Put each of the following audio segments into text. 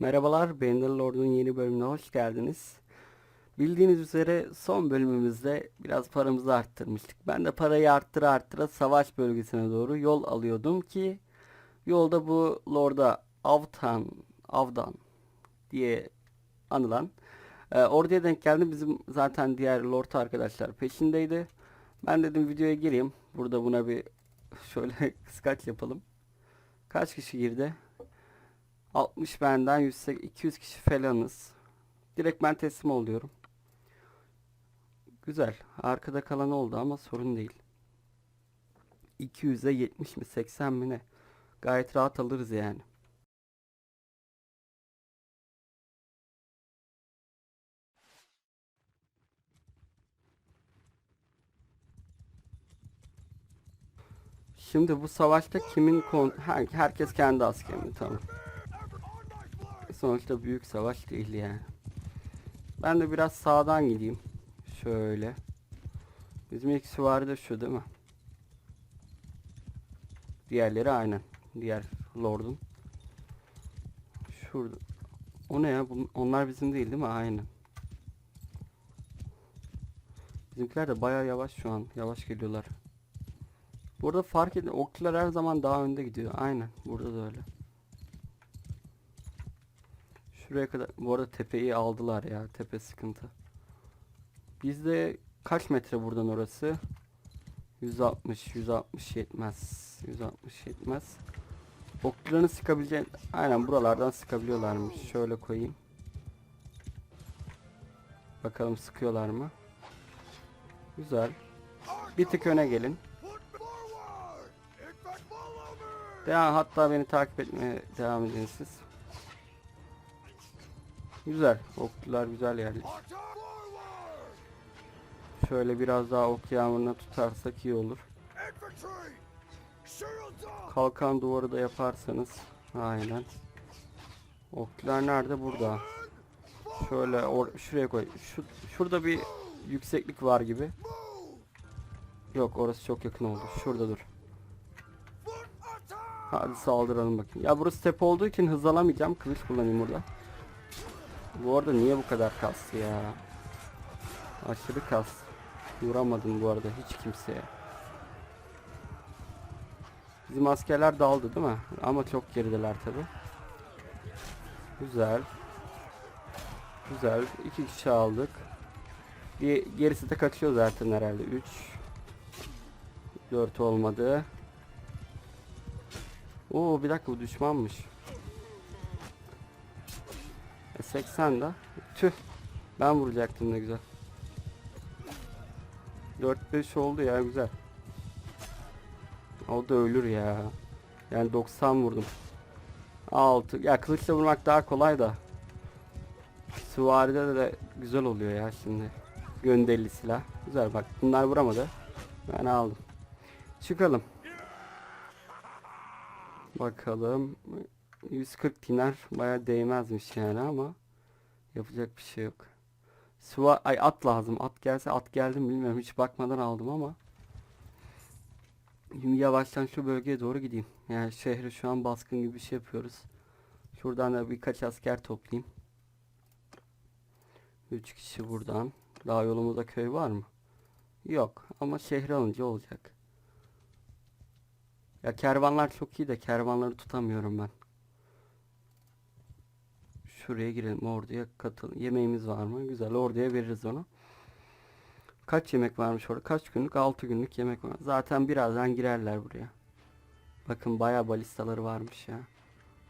Merhabalar, Bannerlord'un yeni bölümüne hoş geldiniz. Bildiğiniz üzere son bölümümüzde biraz paramızı arttırmıştık. Ben de parayı arttıra arttıra savaş bölgesine doğru yol alıyordum ki yolda bu Lord'a Avtan, Avdan diye anılan e, orduya denk geldim. Bizim zaten diğer Lord arkadaşlar peşindeydi. Ben dedim videoya gireyim. Burada buna bir şöyle kıskaç yapalım. Kaç kişi girdi? 60 benden 100, 200 kişi falanız. Direkt ben teslim oluyorum. Güzel. Arkada kalan oldu ama sorun değil. 200'e 70 mi 80 mi ne? Gayet rahat alırız yani. Şimdi bu savaşta kimin kon her- herkes kendi askerini tamam. Sonuçta büyük savaş değil yani. Ben de biraz sağdan gideyim. Şöyle. Bizim ilk süvari de şu değil mi? Diğerleri aynen. Diğer lordun. Şurada. O ne ya? Onlar bizim değil değil mi? Aynen. Bizimkiler de bayağı yavaş şu an. Yavaş geliyorlar. Burada fark edin. Okçular her zaman daha önde gidiyor. Aynen. Burada da öyle. Şuraya kadar. Bu arada tepeyi aldılar ya. Tepe sıkıntı. Bizde kaç metre buradan orası? 160, 160 yetmez. 160 yetmez. Okçularını sıkabileceğin... Aynen buralardan sıkabiliyorlarmış. Şöyle koyayım. Bakalım sıkıyorlar mı? Güzel. Bir tık öne gelin. Devam, hatta beni takip etmeye devam edin siz. Güzel. Okçular güzel yerleş. Şöyle biraz daha ok yağmuruna tutarsak iyi olur. Kalkan duvarı da yaparsanız. Aynen. Okçular nerede? Burada. Şöyle or- şuraya koy. Şu şurada bir yükseklik var gibi. Yok orası çok yakın oldu. Şurada dur. Hadi saldıralım bakayım. Ya burası tepe olduğu için hız alamayacağım. Kılıç kullanayım burada. Bu arada niye bu kadar kastı ya? Aşırı kas. Vuramadım bu arada hiç kimseye. Bizim askerler daldı değil mi? Ama çok gerideler tabi. Güzel. Güzel. İki kişi aldık. Bir gerisi de kaçıyor zaten herhalde. 3 4 olmadı. Oo bir dakika bu düşmanmış. E, 80 da. Tüh. Ben vuracaktım ne güzel. 4-5 oldu ya güzel. O da ölür ya. Yani 90 vurdum. 6. Ya kılıçla vurmak daha kolay da. Süvaride de güzel oluyor ya şimdi. Gönderili silah. Güzel bak bunlar vuramadı. Ben aldım. Çıkalım. Bakalım. 140 dinar baya değmezmiş yani ama yapacak bir şey yok. Suva ay at lazım. At gelse at geldim bilmiyorum. Hiç bakmadan aldım ama. Şimdi yavaştan şu bölgeye doğru gideyim. Yani şehri şu an baskın gibi bir şey yapıyoruz. Şuradan da birkaç asker toplayayım. 3 kişi buradan. Daha yolumuzda köy var mı? Yok ama şehri alınca olacak. Ya kervanlar çok iyi de kervanları tutamıyorum ben. Şuraya girelim orduya katıl. Yemeğimiz var mı? Güzel orduya veririz onu. Kaç yemek varmış orada? Kaç günlük? 6 günlük yemek var. Zaten birazdan girerler buraya. Bakın bayağı balistaları varmış ya.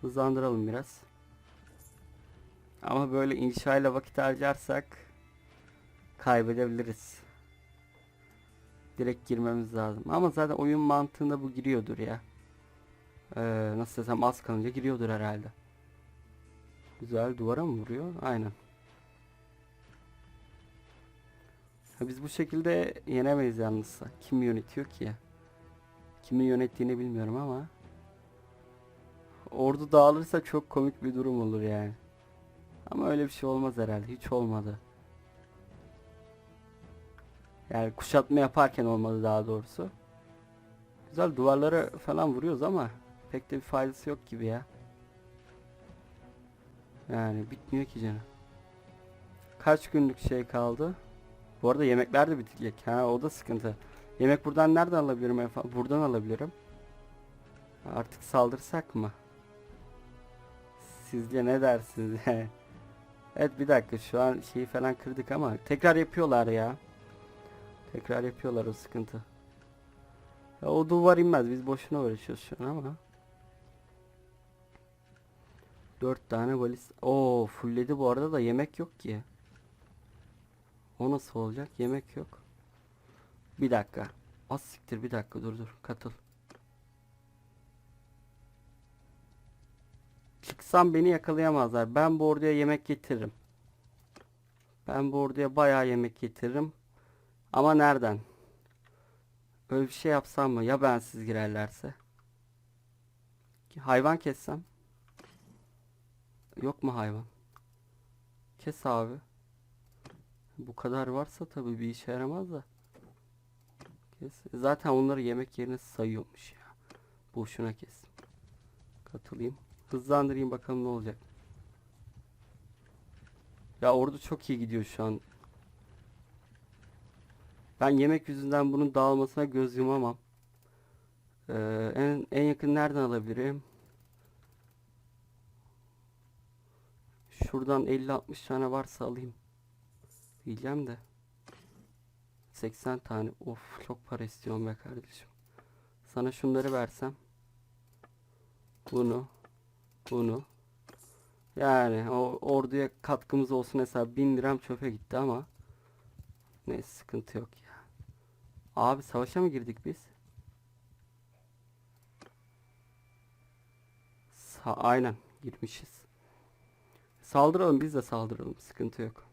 Hızlandıralım biraz. Ama böyle inşayla vakit harcarsak kaybedebiliriz. Direkt girmemiz lazım. Ama zaten oyun mantığında bu giriyordur ya. Ee, nasıl desem az kalınca giriyordur herhalde. Güzel duvara mı vuruyor? Aynen. Ha, biz bu şekilde yenemeyiz yalnız. Kim yönetiyor ki ya? Kimin yönettiğini bilmiyorum ama. Ordu dağılırsa çok komik bir durum olur yani. Ama öyle bir şey olmaz herhalde. Hiç olmadı. Yani kuşatma yaparken olmadı daha doğrusu. Güzel duvarları falan vuruyoruz ama pek de bir faydası yok gibi ya. Yani bitmiyor ki canım. Kaç günlük şey kaldı? Bu arada yemekler de bitecek. Ha o da sıkıntı. Yemek buradan nereden alabilirim efendim? Buradan alabilirim. Artık saldırsak mı? Sizce ne dersiniz? evet bir dakika şu an şeyi falan kırdık ama tekrar yapıyorlar ya. Tekrar yapıyorlar o sıkıntı. Ya o duvar inmez biz boşuna uğraşıyoruz şu an ama. Dört tane balis. Oo fullledi bu arada da yemek yok ki. O nasıl olacak? Yemek yok. Bir dakika. Az siktir bir dakika dur dur katıl. Çıksam beni yakalayamazlar. Ben bu orduya yemek getiririm. Ben bu orduya bayağı yemek getiririm. Ama nereden? Öyle bir şey yapsam mı? Ya bensiz girerlerse? Hayvan kessem? Yok mu hayvan? Kes abi. Bu kadar varsa tabii bir işe yaramaz da. Kes. Zaten onları yemek yerine sayıyormuş ya. Boşuna kes. Katılayım. Hızlandırayım bakalım ne olacak. Ya ordu çok iyi gidiyor şu an. Ben yemek yüzünden bunun dağılmasına göz yumamam. Ee, en, en yakın nereden alabilirim? Şuradan 50-60 tane varsa alayım. Diyeceğim de. 80 tane. Of çok para istiyorum be kardeşim. Sana şunları versem. Bunu. Bunu. Yani o orduya katkımız olsun hesap 1000 liram çöpe gitti ama. Ne sıkıntı yok ya. Abi savaşa mı girdik biz? Sa aynen girmişiz. Saldıralım biz de saldıralım sıkıntı yok.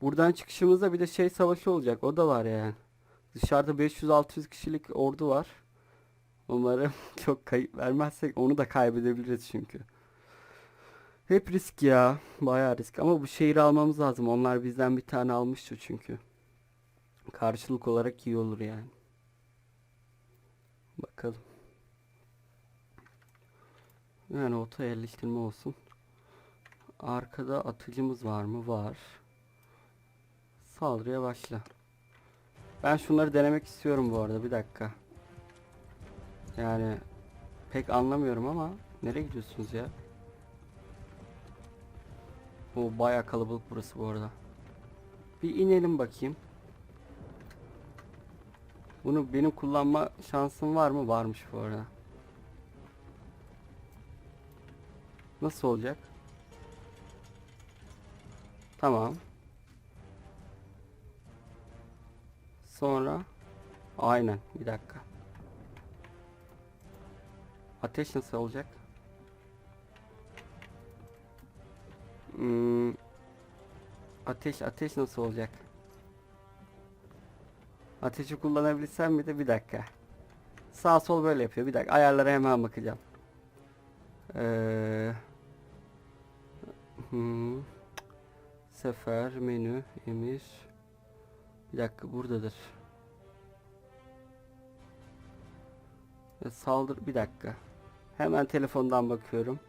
Buradan çıkışımızda bir de şey savaşı olacak o da var yani. Dışarıda 500-600 kişilik ordu var. Umarım çok kayıp vermezsek onu da kaybedebiliriz çünkü. Hep risk ya. Bayağı risk ama bu şehri almamız lazım. Onlar bizden bir tane almıştı çünkü. Karşılık olarak iyi olur yani. Bakalım. Yani oto yerleştirme olsun. Arkada atıcımız var mı? Var. Saldırıya başla. Ben şunları denemek istiyorum bu arada. Bir dakika. Yani pek anlamıyorum ama nereye gidiyorsunuz ya? O baya kalabalık burası bu arada. Bir inelim bakayım. Bunu benim kullanma şansım var mı? Varmış bu arada. Nasıl olacak? Tamam. Sonra aynen bir dakika. Ateş nasıl olacak? Hmm. Ateş ateş nasıl olacak? Ateşi kullanabilsem mi de bir dakika. Sağ sol böyle yapıyor. Bir dakika ayarlara hemen bakacağım. Ee, hmm. Sefer, menü, emir. Bir dakika buradadır. Ve saldır bir dakika. Hemen telefondan bakıyorum.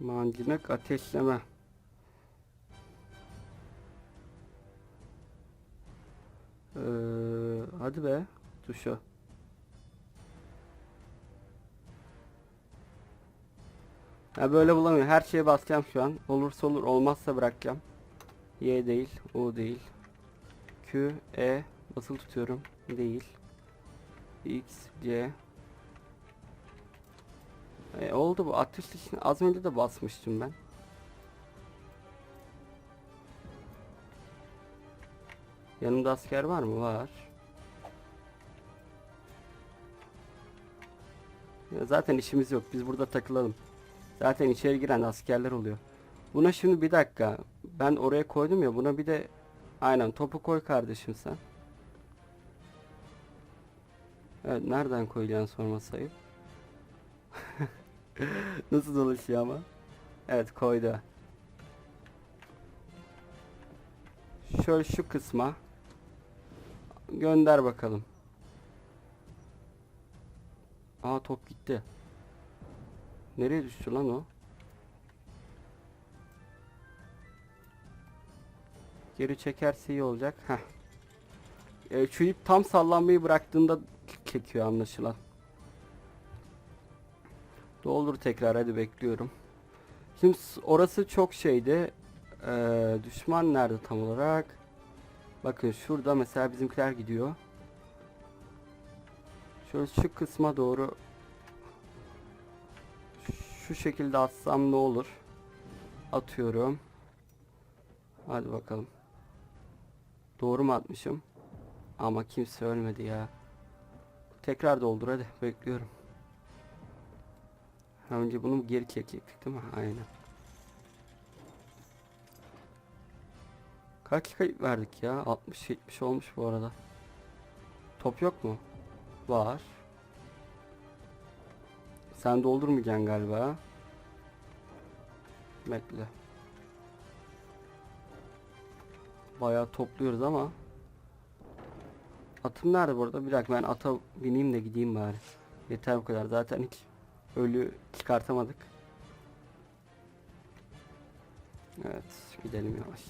Mancınık ateşleme. Ee, hadi be tuşu. Ya böyle bulamıyorum. Her şeye basacağım şu an. Olursa olur, olmazsa bırakacağım. Y değil, O değil. Q, E basılı tutuyorum. Değil. X, C. E, oldu bu. Ateş için az önce de basmıştım ben. Yanımda asker var mı? Var. Ya zaten işimiz yok. Biz burada takılalım. Zaten içeri giren askerler oluyor. Buna şimdi bir dakika. Ben oraya koydum ya. Buna bir de aynen topu koy kardeşim sen. Evet nereden koyacaksın sorma sayıp. Nasıl dolaşıyor ama? Evet koydu. Şöyle şu kısma gönder bakalım. Aa top gitti. Nereye düştü lan o? Geri çekerse iyi olacak. Heh. E, şu ip tam sallanmayı bıraktığında çekiyor anlaşılan. Doldur tekrar hadi bekliyorum. Şimdi orası çok şeydi. Ee, düşman nerede tam olarak? Bakın şurada mesela bizimkiler gidiyor. Şöyle şu kısma doğru şu şekilde atsam ne olur? Atıyorum. Hadi bakalım. Doğru mu atmışım? Ama kimse ölmedi ya. Tekrar doldur hadi bekliyorum. Önce bunu geri çekecektik değil mi? Aynen. Kaç kayıp verdik ya? 60-70 olmuş bu arada. Top yok mu? Var. Sen doldurmayacaksın galiba. Bekle. Bayağı topluyoruz ama. Atım nerede burada? Bir dakika ben ata bineyim de gideyim bari. Yeter bu kadar. Zaten hiç ölü çıkartamadık. Evet gidelim yavaş.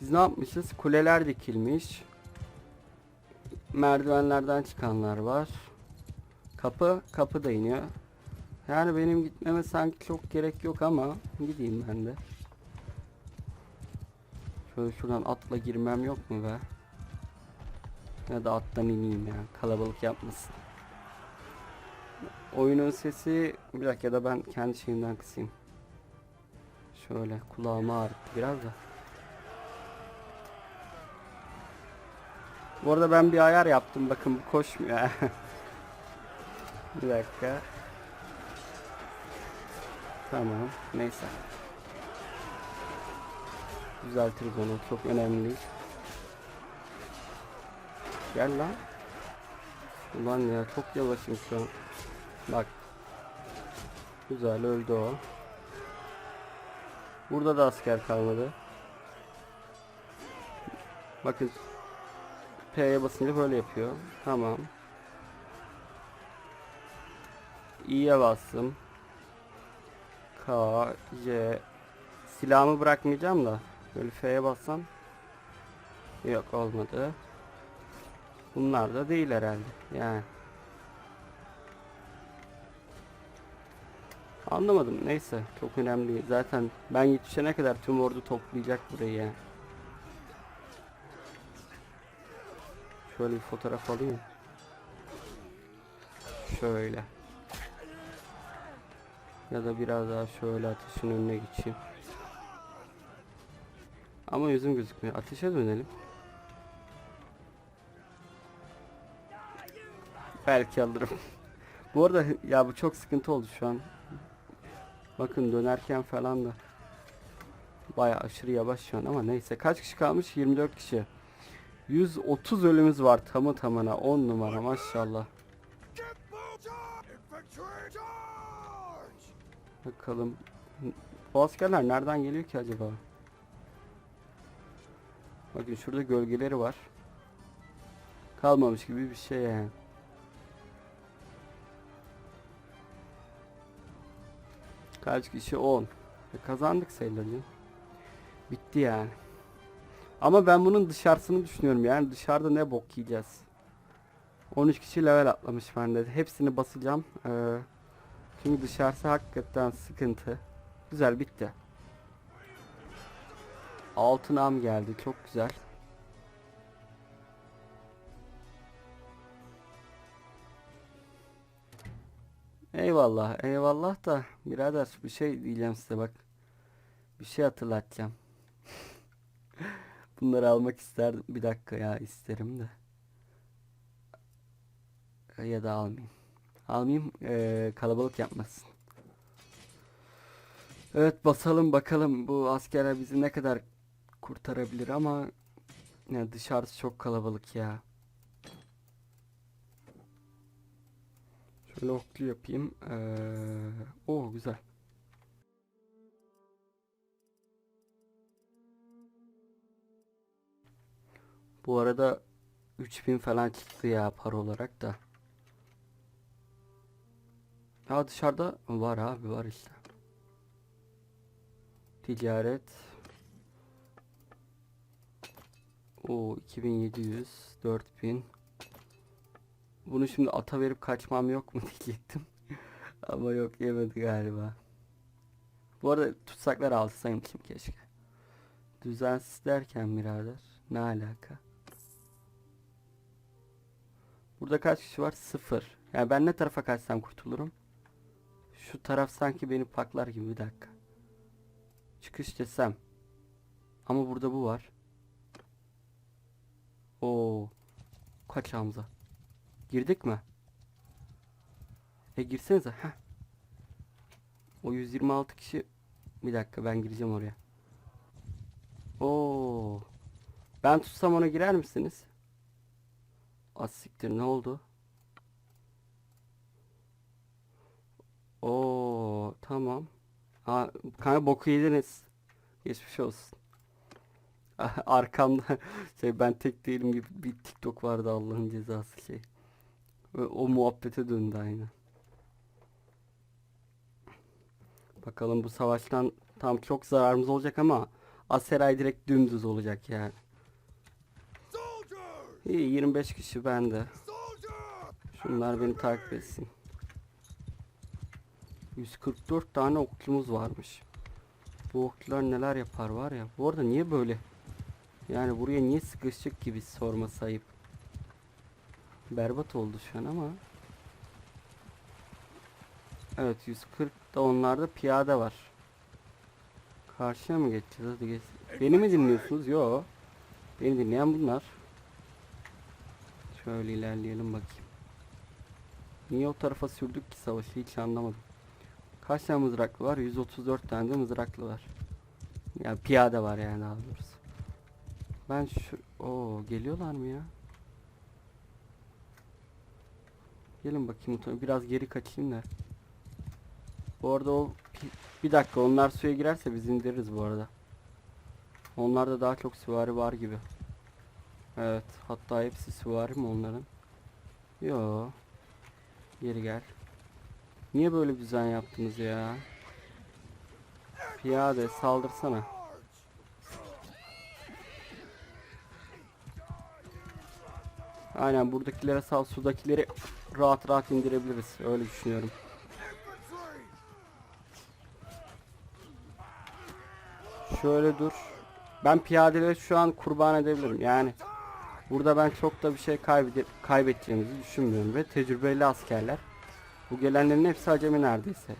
Biz ne yapmışız? Kuleler dikilmiş. Merdivenlerden çıkanlar var. Kapı, kapı da iniyor. Yani benim gitmeme sanki çok gerek yok ama gideyim ben de. Şöyle şuradan atla girmem yok mu be? Ya da attan ineyim ya. Kalabalık yapmasın. Oyunun sesi bir dakika ya da ben kendi şeyimden kısayım. Şöyle kulağımı ağrıttı biraz da. Bu arada ben bir ayar yaptım. Bakın bu koşmuyor. bir dakika. Tamam. Neyse. Düzeltiriz onu. Çok önemli. Gel lan. Ulan ya çok yavaşım şu an. Bak. Güzel öldü o. Burada da asker kalmadı. Bakın. P'ye basınca böyle yapıyor. Tamam. İ'ye bastım. K, J. Silahımı bırakmayacağım da. Böyle F'ye bassam. Yok olmadı. Bunlar da değil herhalde. Yani. Anlamadım. Neyse. Çok önemli. Zaten ben yetişene kadar tüm ordu toplayacak burayı yani. Şöyle bir fotoğraf alayım. Şöyle. Ya da biraz daha şöyle ateşin önüne geçeyim. Ama yüzüm gözükmüyor. Ateşe dönelim. Belki alırım. bu arada ya bu çok sıkıntı oldu şu an. Bakın dönerken falan da baya aşırı yavaş şu an ama neyse. Kaç kişi kalmış? 24 kişi. 130 ölümümüz var tamı tamına 10 numara maşallah. Bakalım. Bu askerler nereden geliyor ki acaba? Bakın şurada gölgeleri var. Kalmamış gibi bir şey yani. Kaç kişi? 10. E kazandık sayılır. Bitti yani. Ama ben bunun dışarısını düşünüyorum yani dışarıda ne bok yiyeceğiz. 13 kişi level atlamış bende. Hepsini basacağım. Ee, çünkü dışarısı hakikaten sıkıntı. Güzel bitti. Altın am geldi. Çok güzel. Eyvallah, eyvallah da birader bir şey diyeceğim size bak. Bir şey hatırlatacağım. Bunları almak isterdim. Bir dakika ya isterim de. Ya da almayayım. Almayayım eee, kalabalık yapmasın. Evet basalım bakalım bu askerler bizi ne kadar kurtarabilir ama ya dışarısı çok kalabalık ya. Şöyle oklu yapayım. Ee, o güzel. Bu arada 3000 falan çıktı ya para olarak da. Ya dışarıda var abi var işte. Ticaret. O 2700 4000. Bunu şimdi ata verip kaçmam yok mu diyecektim. Ama yok yemedi galiba. Bu arada tutsaklar alsaymışım keşke. Düzensiz derken birader. Ne alaka? Burada kaç kişi var? Sıfır. Yani ben ne tarafa kaçsam kurtulurum? Şu taraf sanki beni paklar gibi bir dakika. Çıkış desem. Ama burada bu var. Oo. Kaç Hamza? Girdik mi? E girsenize. Heh. O 126 kişi. Bir dakika ben gireceğim oraya. Oo. Ben tutsam ona girer misiniz? Az siktir ne oldu? Oo tamam. Ha, kanka boku yediniz. Geçmiş olsun. Arkamda şey ben tek değilim gibi bir TikTok vardı Allah'ın cezası şey. Ve o muhabbete döndü aynı. Bakalım bu savaştan tam çok zararımız olacak ama Aseray direkt dümdüz olacak yani. İyi 25 kişi bende. Şunlar beni takip etsin. 144 tane okçumuz varmış. Bu okçular neler yapar var ya. Bu arada niye böyle? Yani buraya niye sıkışık gibi sorma sayıp. Berbat oldu şu an ama. Evet 140 da onlarda piyade var. Karşıya mı geçeceğiz? Hadi geç. Beni mi dinliyorsunuz? Yo. Beni dinleyen bunlar. Şöyle ilerleyelim bakayım. Niye o tarafa sürdük ki savaşı hiç anlamadım. Kaç tane mızraklı var? 134 tane de mızraklı var. Ya piyade var yani daha doğrusu. Ben şu... o geliyorlar mı ya? Gelin bakayım biraz geri kaçayım da. Bu arada o bir dakika onlar suya girerse biz indiririz bu arada. Onlarda daha çok süvari var gibi. Evet hatta hepsi süvari mi onların? Yo. Geri gel. Niye böyle düzen yaptınız ya? Piyade saldırsana. Aynen buradakilere sal sudakileri rahat rahat indirebiliriz. Öyle düşünüyorum. Şöyle dur. Ben piyadeleri şu an kurban edebilirim. Yani burada ben çok da bir şey kaybede kaybedeceğimizi düşünmüyorum ve tecrübeli askerler. Bu gelenlerin hepsi acemi neredeyse.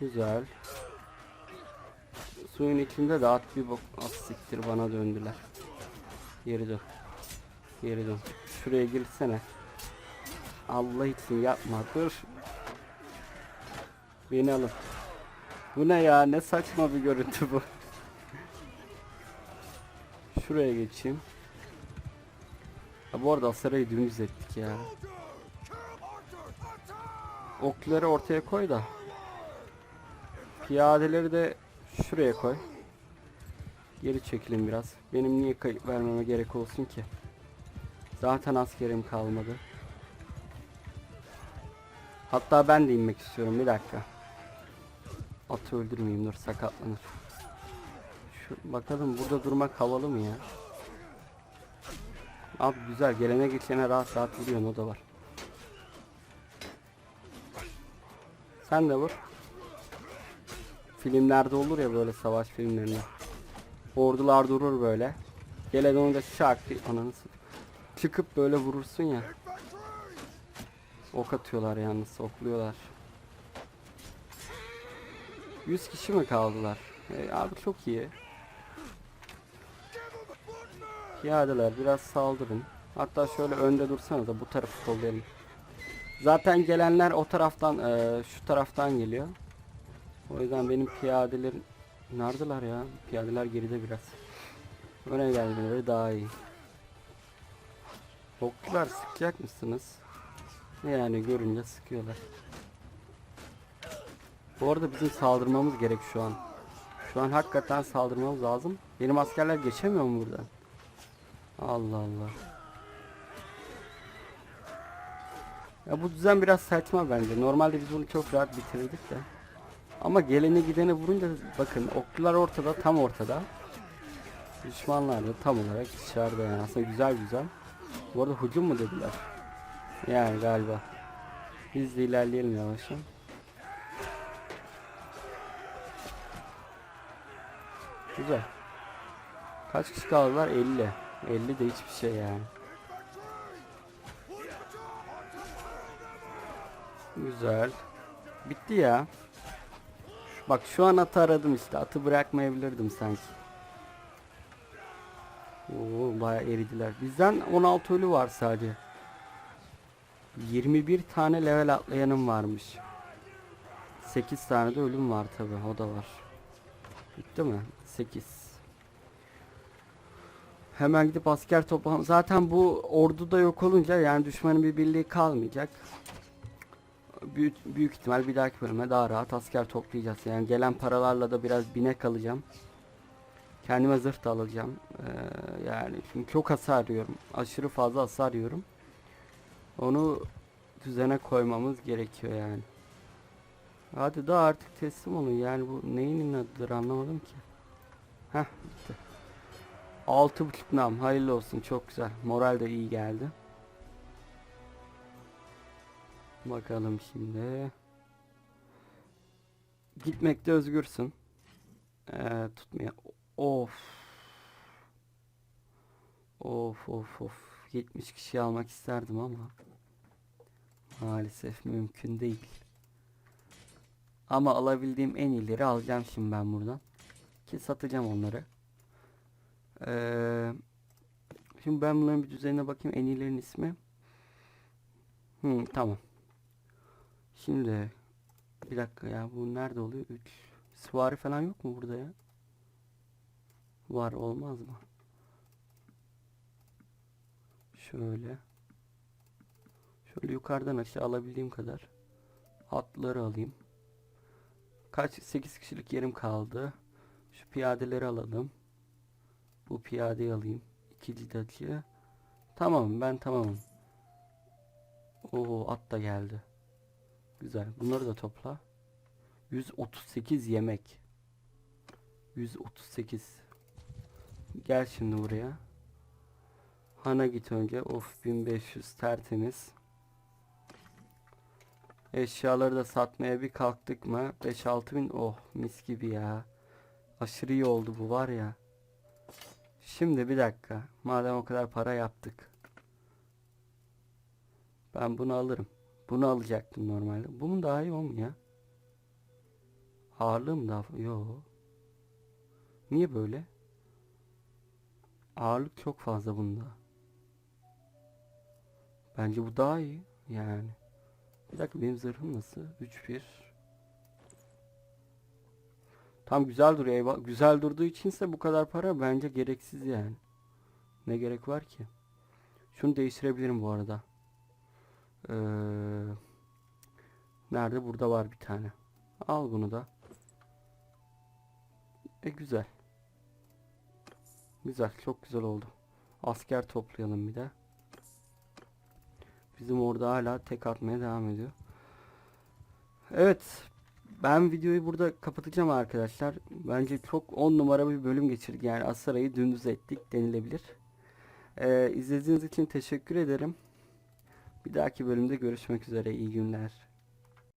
Güzel. Suyun içinde de at bir bok at siktir bana döndüler. Geri dön. Geri dön. Şuraya girsene. Allah için yapma dur. Beni alın. Bu ne ya ne saçma bir görüntü bu. Şuraya geçeyim. Ha, bu arada Asaray'ı dümdüz ettik ya. Okları ortaya koy da. Piyadeleri de şuraya koy. Geri çekilin biraz. Benim niye kayıp vermeme gerek olsun ki? Zaten askerim kalmadı. Hatta ben de inmek istiyorum bir dakika. Atı öldürmeyeyim dur sakatlanır. Şu, bakalım burada durmak havalı mı ya? Abi güzel gelene geçene rahat rahat vuruyorsun o da var. Sen de vur. Filmlerde olur ya böyle savaş filmlerinde. Ordular durur böyle. Gelen onu da şak diye- ananı. Çıkıp böyle vurursun ya. Ok atıyorlar yalnız okluyorlar. 100 kişi mi kaldılar? E, abi çok iyi. Piyadeler biraz saldırın. Hatta şöyle önde dursanız da bu tarafı kollayalım. Zaten gelenler o taraftan e, şu taraftan geliyor. O yüzden benim piyadelerim neredeler ya? Piyadeler geride biraz. Öne gelmeleri daha iyi. Okçular sıkacak mısınız? Yani görünce sıkıyorlar. Bu arada bizim saldırmamız gerek şu an. Şu an hakikaten saldırmamız lazım. Benim askerler geçemiyor mu buradan? Allah Allah. Ya bu düzen biraz saçma bence. Normalde biz bunu çok rahat bitirirdik de. Ama geleni gideni vurunca bakın okçular ortada tam ortada. Düşmanlar da tam olarak dışarıda yani aslında güzel güzel. Bu arada hücum mu dediler? Yani galiba. Biz de ilerleyelim yavaşça. Güzel. Kaç kişi kaldılar? 50. 50 de hiçbir şey yani. Güzel. Bitti ya. Bak şu an atı aradım işte. Atı bırakmayabilirdim sanki. Oo bayağı eridiler. Bizden 16 ölü var sadece. 21 tane level atlayanım varmış. 8 tane de ölüm var tabi o da var. Bitti mi? 8. Hemen gidip asker toplam. Zaten bu orduda yok olunca yani düşmanın bir birliği kalmayacak. Büyük, büyük ihtimal bir dahaki bölüme daha rahat asker toplayacağız. Yani gelen paralarla da biraz binek alacağım. Kendime zırh da alacağım. Ee, yani çünkü çok hasar yiyorum. Aşırı fazla hasar yiyorum. Onu düzene koymamız gerekiyor yani. Hadi da artık teslim olun. Yani bu neyin adıdır anlamadım ki. Heh bitti. Altı buçuk nam. Hayırlı olsun. Çok güzel. Moral de iyi geldi. Bakalım şimdi. Gitmekte özgürsün. Ee, tutmaya. Of. Of of of. 70 kişi almak isterdim ama. Maalesef mümkün değil. Ama alabildiğim en iyileri alacağım şimdi ben buradan. Ki satacağım onları. Ee, şimdi ben bunların bir düzenine bakayım. En iyilerin ismi. Hmm, tamam. Şimdi bir dakika ya bu nerede oluyor? 3 Süvari falan yok mu burada ya? Var olmaz mı? Şöyle. Şöyle yukarıdan aşağı alabildiğim kadar. Atları alayım. Kaç? 8 kişilik yerim kaldı. Şu piyadeleri alalım. Bu piyadeyi alayım. İkinci dacı. Tamam ben tamamım. Oo at da geldi. Güzel. Bunları da topla. 138 yemek. 138. Gel şimdi buraya. Hana git önce. Of 1500 tertemiz. Eşyaları da satmaya bir kalktık mı? 5-6 bin. Oh mis gibi ya. Aşırı iyi oldu bu var ya. Şimdi bir dakika. Madem o kadar para yaptık. Ben bunu alırım. Bunu alacaktım normalde. Bu mu daha iyi mu ya? Ağırlığı mı daha Yo. Niye böyle? Ağırlık çok fazla bunda. Bence bu daha iyi. Yani. Bir dakika benim zırhım nasıl? 3-1. Tam güzel duruyor. eyvah. Güzel durduğu içinse bu kadar para bence gereksiz yani. Ne gerek var ki? Şunu değiştirebilirim bu arada. Ee, nerede? Burada var bir tane. Al bunu da. E güzel. Güzel. Çok güzel oldu. Asker toplayalım bir de. Bizim orada hala tek atmaya devam ediyor. Evet. Ben videoyu burada kapatacağım arkadaşlar. Bence çok 10 numara bir bölüm geçirdik. Yani Asara'yı dümdüz ettik denilebilir. Ee, izlediğiniz için teşekkür ederim. Bir dahaki bölümde görüşmek üzere. İyi günler.